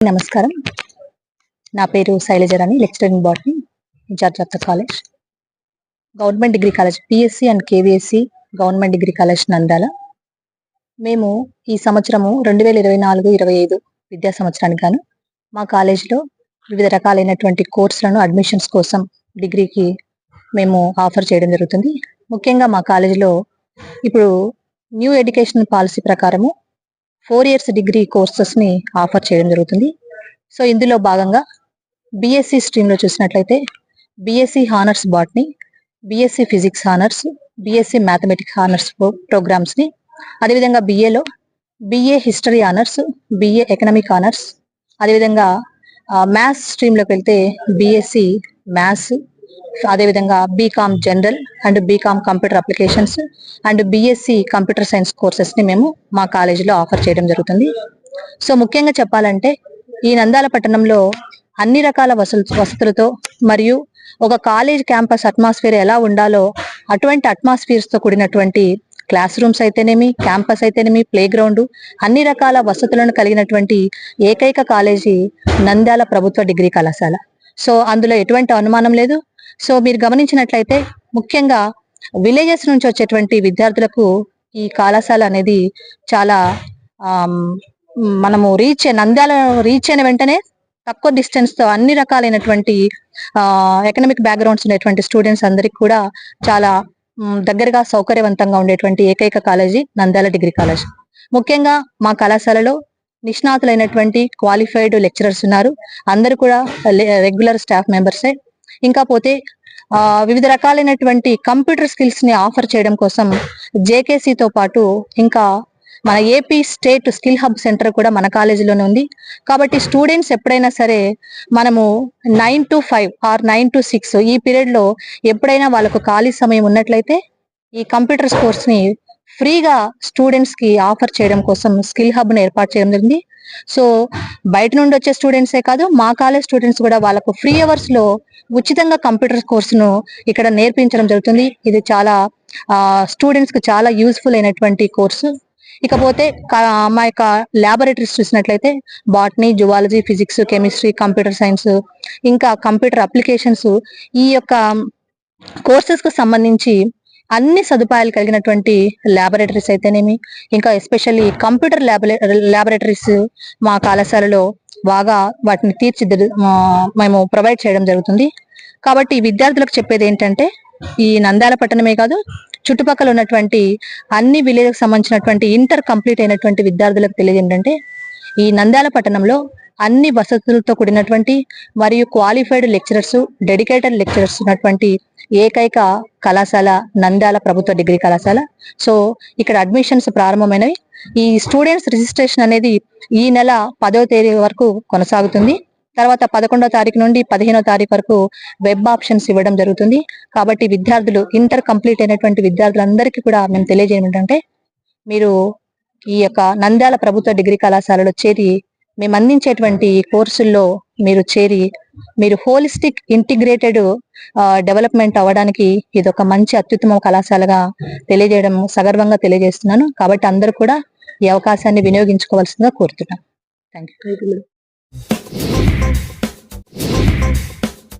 నమస్కారం. నా పేరు Shailajarani lecturer in botany incharge of the college government degree college PSC and KVSC government degree college Nandyal మేము ఈ సంవత్సరము రెండు వేల ఇరవై నాలుగు ఇరవై ఐదు విద్యా సంవత్సరానికి గాను మా కాలేజీలో వివిధ రకాలైనటువంటి కోర్సులను అడ్మిషన్స్ కోసం డిగ్రీకి మేము ఆఫర్ చేయడం జరుగుతుంది. ముఖ్యంగా మా కాలేజీలో ఇప్పుడు న్యూ ఎడ్యుకేషన్ పాలసీ ప్రకారము ఫోర్ ఇయర్స్ డిగ్రీ కోర్సెస్ని ఆఫర్ చేయడం జరుగుతుంది. సో ఇందులో భాగంగా బిఎస్సి స్ట్రీమ్లో చూసినట్లయితే BSc honours botany BSc physics honours BSc mathematics honours ప్రోగ్రామ్స్ని అదేవిధంగా బిఏలో BA history honours BA economic honours అదేవిధంగా మ్యాథ్స్ స్ట్రీమ్లోకి వెళ్తే బిఎస్సి మ్యాథ్స్ అదేవిధంగా BCom general and BCom computer applications and BSc computer science కోర్సెస్ని మేము మా కాలేజీలో ఆఫర్ చేయడం జరుగుతుంది. సో ముఖ్యంగా చెప్పాలంటే ఈ నందాల పట్టణంలో అన్ని రకాల వసలు వసతులతో మరియు ఒక కాలేజ్ క్యాంపస్ అట్మాస్ఫియర్ ఎలా ఉండాలో అటువంటి అట్మాస్ఫియర్స్తో కూడినటువంటి క్లాస్ రూమ్స్ అయితేనేమి క్యాంపస్ అయితేనేమి ప్లే గ్రౌండ్ అన్ని రకాల వసతులను కలిగినటువంటి ఏకైక కాలేజీ నంద్యాల ప్రభుత్వ డిగ్రీ కళాశాల. సో అందులో ఎటువంటి అనుమానం లేదు. సో మీరు గమనించినట్లయితే ముఖ్యంగా విలేజెస్ నుంచి వచ్చేటువంటి విద్యార్థులకు ఈ కళాశాల అనేది చాలా మనము రీచ్ నంద్యాల రీచ్ అయిన వెంటనే తక్కువ డిస్టెన్స్తో అన్ని రకాలైనటువంటి ఎకనామిక్ బ్యాక్గ్రౌండ్స్ ఉండేటువంటి స్టూడెంట్స్ అందరికి కూడా చాలా దగ్గరగా సౌకర్యవంతంగా ఉండేటువంటి ఏకైక కాలేజీ నంద్యాల డిగ్రీ కాలేజ్. ముఖ్యంగా మా కళాశాలలో నిష్ణాతులైనటువంటి క్వాలిఫైడ్ లెక్చరర్స్ ఉన్నారు. అందరు కూడా రెగ్యులర్ స్టాఫ్ మెంబర్సే ఇంకా పోతే ఆ, వివిధ రకాలైనటువంటి కంప్యూటర్ స్కిల్స్ని ఆఫర్ చేయడం కోసం జేకేసీతో తో పాటు ఇంకా మన AP state skill hub centre కూడా మన కాలేజీలోనే ఉంది. కాబట్టి స్టూడెంట్స్ ఎప్పుడైనా సరే మనము nine to five or nine to six ఈ పీరియడ్లో ఎప్పుడైనా వాళ్ళకు ఖాళీ సమయం ఉన్నట్లయితే ఈ కంప్యూటర్స్ కోర్స్ని ఫ్రీగా స్టూడెంట్స్కి ఆఫర్ చేయడం కోసం స్కిల్ హబ్ను ఏర్పాటు చేయడం జరిగింది. సో బయట నుండి వచ్చే స్టూడెంట్సే కాదు మా కాలేజ్ స్టూడెంట్స్ కూడా వాళ్ళకు ఫ్రీ అవర్స్లో ఉచితంగా కంప్యూటర్ కోర్సును ఇక్కడ నేర్పించడం జరుగుతుంది. ఇది చాలా స్టూడెంట్స్కి చాలా యూస్ఫుల్ అయినటువంటి కోర్సు ఇకపోతే మా యొక్క ల్యాబొరేటరీస్ చూసినట్లయితే botany zoology physics chemistry computer science ఇంకా కంప్యూటర్ అప్లికేషన్స్ ఈ యొక్క కోర్సెస్కు సంబంధించి అన్ని సదుపాయాలు కలిగినటువంటి ల్యాబొరేటరీస్ అయితేనేమి ఇంకా ఎస్పెషల్లీ కంప్యూటర్ ల్యాబొరేటరీస్ మా కళాశాలలో బాగా వాటిని తీర్చిదిద్దు మేము ప్రొవైడ్ చేయడం జరుగుతుంది. కాబట్టి విద్యార్థులకు చెప్పేది ఏంటంటే ఈ నంద్యాల పట్టణమే కాదు చుట్టుపక్కల ఉన్నటువంటి అన్ని విలేజ్కి సంబంధించినటువంటి ఇంటర్ కంప్లీట్ అయినటువంటి విద్యార్థులకు తెలియదు ఏంటంటే ఈ నంద్యాల పట్టణంలో అన్ని వసతులతో కూడినటువంటి మరియు క్వాలిఫైడ్ లెక్చరర్స్ డెడికేటెడ్ లెక్చరర్స్ ఉన్నటువంటి ఏకైక కళాశాల నంద్యాల ప్రభుత్వ డిగ్రీ కళాశాల. సో ఇక్కడ అడ్మిషన్స్ ప్రారంభమైనవి. ఈ స్టూడెంట్స్ రిజిస్ట్రేషన్ అనేది ఈ నెల పదో తేదీ వరకు కొనసాగుతుంది. తర్వాత పదకొండో తారీఖు నుండి పదిహేనో తారీఖు వరకు వెబ్ ఆప్షన్స్ ఇవ్వడం జరుగుతుంది. కాబట్టి విద్యార్థులు ఇంటర్ కంప్లీట్ అయినటువంటి విద్యార్థులందరికీ కూడా మేము తెలియజేయడం ఏంటంటే మీరు ఈ యొక్క నంద్యాల ప్రభుత్వ డిగ్రీ కళాశాలలో చేరి మేము అందించేటువంటి ఈ కోర్సుల్లో మీరు చేరి మీరు హోలిస్టిక్ ఇంటిగ్రేటెడ్ డెవలప్మెంట్ అవ్వడానికి ఇది ఒక మంచి అత్యుత్తమ కళాశాలగా తెలియజేయడం సగర్వంగా తెలియజేస్తున్నాను. కాబట్టి అందరూ కూడా ఈ అవకాశాన్ని వినియోగించుకోవాల్సిందిగా కోరుతున్నాను. Thank you